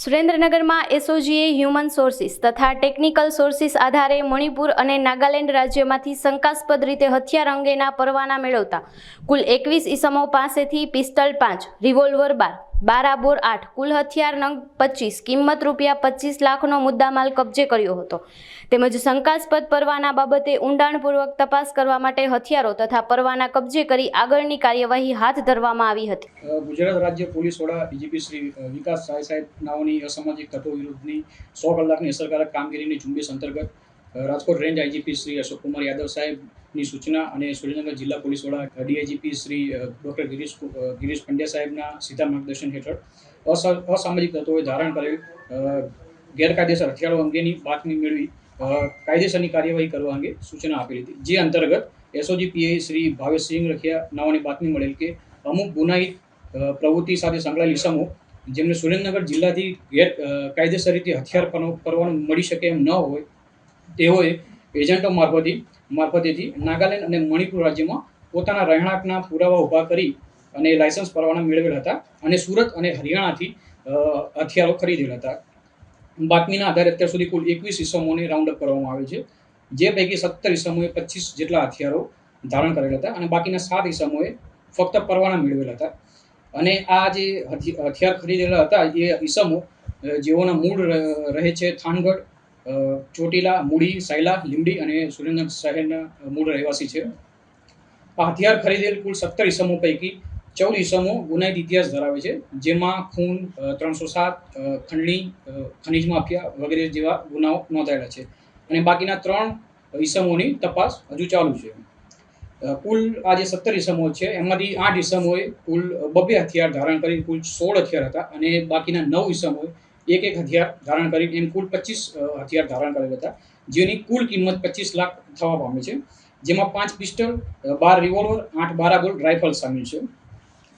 સુરેન્દ્રનગરમાં એસઓજીએ human sources તથા ટેકનિકલ સોર્સિસ આધારે મણિપુર અને નાગાલેન્ડ રાજ્યમાંથી શંકાસ્પદ રીતે હથિયાર અંગેના પરવાના મેળવતા કુલ એકવીસ ઇસમો પાસેથી પિસ્તલ પાંચ, રિવોલ્વર બાર બારાબોર આઠ, કુલ હથિયાર નંગ પચીસ, કિંમત રૂપિયા પચીસ લાખનો મુદ્દામાલ કબજે કર્યો હતો. તેમજ શંકાસ્પદ પરવાના બાબતે ઊંડાણપૂર્વક તપાસ કરવા માટે હથિયારો તથા પરવાના કબજે કરી આગળની કાર્યવાહી હાથ ધરવામાં આવી હતી. ગુજરાત રાજ્ય પોલીસ વડા ડીજીપી શ્રી વિકાસ સાહેબ નાઓની અસામાજિક તત્વો વિરુદ્ધની સો કલાકની અસરકારક કામગીરીની ઝુંબેશ અંતર્ગત રાજકોટ રેન્જ આઈજીપી શ્રી અશોક કુમાર યાદવ સાહેબની સૂચના અને સુરેન્દ્રનગર જિલ્લા પોલીસ વડા ડીઆઈજીપી શ્રી ડૉક્ટર ગિરીશ ગિરીશ પંડ્યા સાહેબના સીધા માર્ગદર્શન હેઠળ અસા- અસામાજિક તત્વોએ ધારણ કરેલ ગેરકાયદેસર હથિયારો અંગેની બાતમી મેળવી કાયદેસરની કાર્યવાહી કરવા અંગે સૂચના આપેલી હતી. જે અંતર્ગત એસઓજી પીઆઈ શ્રી ભાવેશસિંહ રખિયા નામની બાતમી મળેલ કે અમુક ગુનાહિત પ્રવૃત્તિ સાથે સંકળાયેલ ઇસમો જેમને સુરેન્દ્રનગર જિલ્લાથી ગેર કાયદેસર રીતે હથિયાર પરનો- મળી શકે એમ ન હોય તેઓએ એજન્ટો મારફતે મારફતેથી નાગાલેન્ડ અને મણિપુર રાજ્યમાં પોતાના રહેણાંકના પુરાવા ઊભા કરી અને લાયસન્સ પરવાના મેળવેલ હતા અને સુરત અને હરિયાણાથી હથિયારો ખરીદેલ હતા. બાતમીના આધારે અત્યાર સુધી કુલ એકવીસ ઇસમોને રાઉન્ડ અપ કરવામાં આવે છે, જે પૈકી સત્તર ઇસમોએ પચીસ જેટલા હથિયારો ધારણ કરેલ હતા અને બાકીના સાત ઇસમોએ ફક્ત પરવાના મેળવેલ હતા. અને આ જે હથિયાર ખરીદેલા હતા, એ ઈસમો જેઓના મૂળ રહે છે થાનગઢ ચોટીલા, મૂડી, સાયલા લીમડી અને સુરેન્દ્રનગર શહેરના મૂળ રહેવાસી છે. આ હથિયાર ખરીદેલ કુલ સત્તર ઈસમો પૈકી ચૌદ ઈસમો ગુનાહિત ઇતિહાસ ધરાવે છે, જેમાં ખૂન ત્રણસો સાત ખંડણી ખનિજ માફિયા વગેરે જેવા ગુનાઓ નોંધાયેલા છે. અને બાકીના ત્રણ ઈસમોની તપાસ હજુ ચાલુ છે. કુલ આ જે સત્તર ઇસમો છે, એમાંથી આઠ ઇસમોએ કુલ બબ્બે હથિયાર ધારણ કરી, કુલ સોળ હથિયાર હતા અને બાકીના નવ ઇસમોએ એક એક હથિયાર ધારણ કરી એમ કુલ પચીસ હથિયાર ધારણ કરેલ હતા, જેની કુલ કિંમત પચીસ લાખ થવા પામે છે. જેમાં પાંચ પિસ્ટલ બાર રિવોલ્વર આઠ બારાગોલ રાઇફલ સામેલ છે.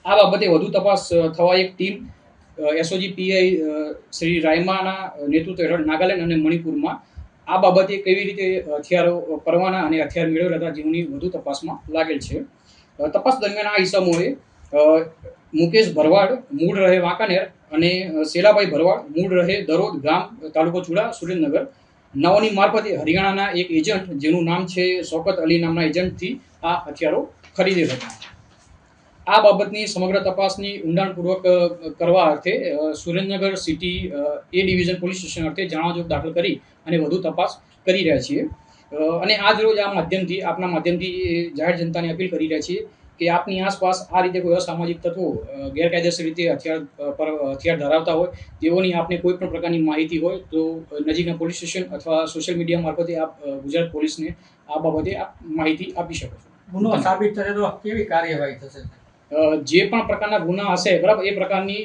આ બાબતે વધુ તપાસ થવા એક ટીમ એસઓજી પીઆઈ શ્રી રાયમાના નેતૃત્વ હેઠળ નાગાલેન્ડ અને મણિપુરમાં આ બાબતે કેવી રીતે હથિયારો પરવાના અને હથિયાર મેળવેલા હતા જેની વધુ તપાસમાં લાગેલ છે. તપાસ દરમિયાન આ ઇસમોએ મુકેશ ભરવાડ, મૂળ રહે વાંકાનેર અને શેલાભાઈ ભરવાડ, મૂળ રહે દરોદ ગામ, તાલુકો ચુડા, સુરેન્દ્રનગર. નવની મારફતે હરિયાણાના એક એજન્ટ, જેનું નામ છે શોકત અલી નામના એજન્ટથી આ હથિયારો ખરીદેલ હતા આ બાબતની સમગ્ર તપાસની ઊંડાણપૂર્વક કરવા અર્થે Surendranagar city A division police station અર્થે જાણવાજોગ દાખલ કરી અને વધુ તપાસ કરી રહ્યા છીએ. અને આજ રોજ આ માધ્યમથી, આપના માધ્યમથી જાહેર જનતાને અપીલ કરી રહ્યા છીએ કે આપની આસપાસ આ રીતે કોઈ અસામાજિક તત્વો ગેરકાયદેસર રીતે હથિયાર પર હથિયાર ધરાવતા હોય તેઓની આપને કોઈ પણ પ્રકારની માહિતી હોય, તો નજીકના પોલીસ સ્ટેશન અથવા સોશિયલ મીડિયા મારફતે આપ ગુજરાત પોલીસને આ બાબતે માહિતી આપી શકો છો. ગુનો સાબિત થશે તો કેવી કાર્યવાહી થશે? જે પણ પ્રકારના ગુના હશે, બરાબર, એ પ્રકારની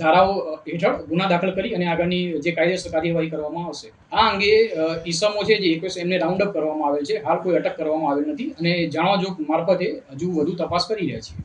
ધારાઓ હેઠળ ગુના દાખલ કરી અને આગળની જે કાયદેસર કાર્યવાહી કરવામાં આવશે. આ અંગે ઈસમો છે જે એકવીસ એમને રાઉન્ડ અપ કરવામાં આવેલ છે. હાલ કોઈ અટક કરવામાં આવેલ નથી અને જાણવા જો મારફતે હજુ વધુ તપાસ કરી રહ્યા છીએ.